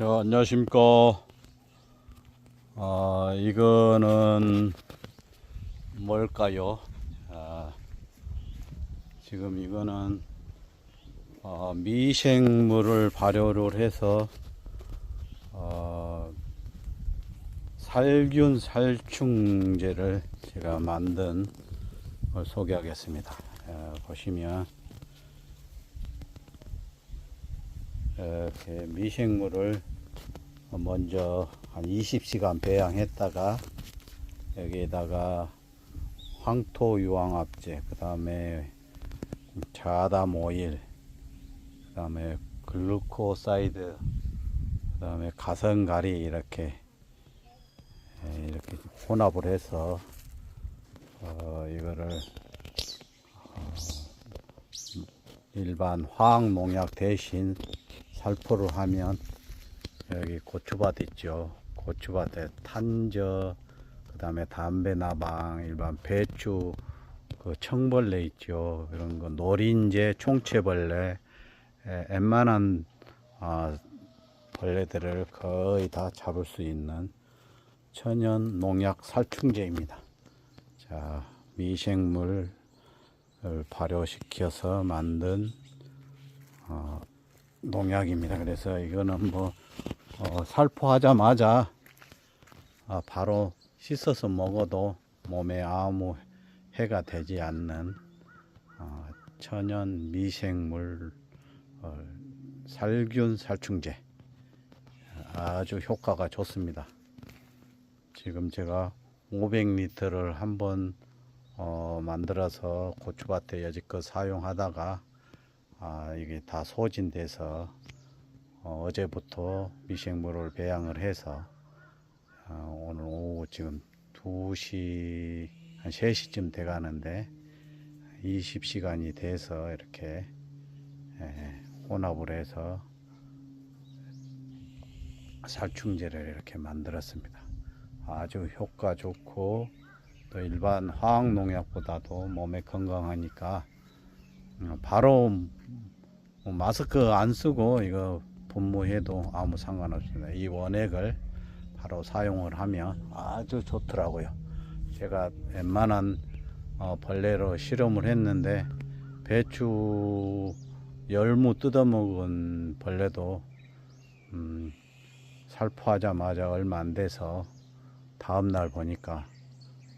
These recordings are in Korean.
네, 안녕하십니까. 아, 이거는 뭘까요? 아, 지금 이거는 아, 미생물을 발효를 해서 어, 살균 살충제를 제가 만든 걸 소개하겠습니다. 아, 보시면 이렇게 미생물을 먼저 한 20시간 배양했다가 여기에다가 황토 유황합제 그 다음에 자담 오일 그 다음에 글루코사이드 그 다음에 가성가리 이렇게 예, 이렇게 혼합을 해서 어, 이거를 어, 일반 화학 농약 대신 살포를 하면 여기 고추밭 있죠. 고추밭에 탄저, 그 다음에 담배 나방, 일반 배추, 그 청벌레 있죠. 그런 거 노린재, 총채벌레, 에, 웬만한 아, 벌레들을 거의 다 잡을 수 있는 천연 농약 살충제입니다. 자, 미생물을 발효시켜서 만든 어, 농약입니다. 그래서 이거는 뭐 어, 살포하자마자 아, 바로 씻어서 먹어도 몸에 아무 해가 되지 않는 어, 천연 미생물 어, 살균 살충제 아주 효과가 좋습니다. 지금 제가 500리터를 한번 어, 만들어서 고추밭에 여지껏 사용하다가 아, 이게 다 소진돼서 어, 어제부터 미생물을 배양을 해서 어, 오늘 오후 지금 2시 한 3시쯤 돼 가는데 20시간이 돼서 이렇게 예, 혼합을 해서 살충제를 이렇게 만들었습니다. 아주 효과 좋고 또 일반 화학 농약보다도 몸에 건강하니까 어, 바로 뭐 마스크 안 쓰고 이거 분무해도 아무 상관없습니다. 이 원액을 바로 사용을 하면 아주 좋더라고요. 제가 웬만한 어, 벌레로 실험을 했는데 배추 열무 뜯어먹은 벌레도 음, 살포하자마자 얼마 안 돼서 다음 날 보니까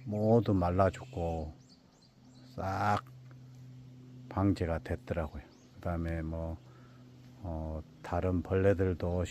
모두 말라 죽고 싹 방제가 됐더라고요. 그 다음에 뭐, 어, 다른 벌레들도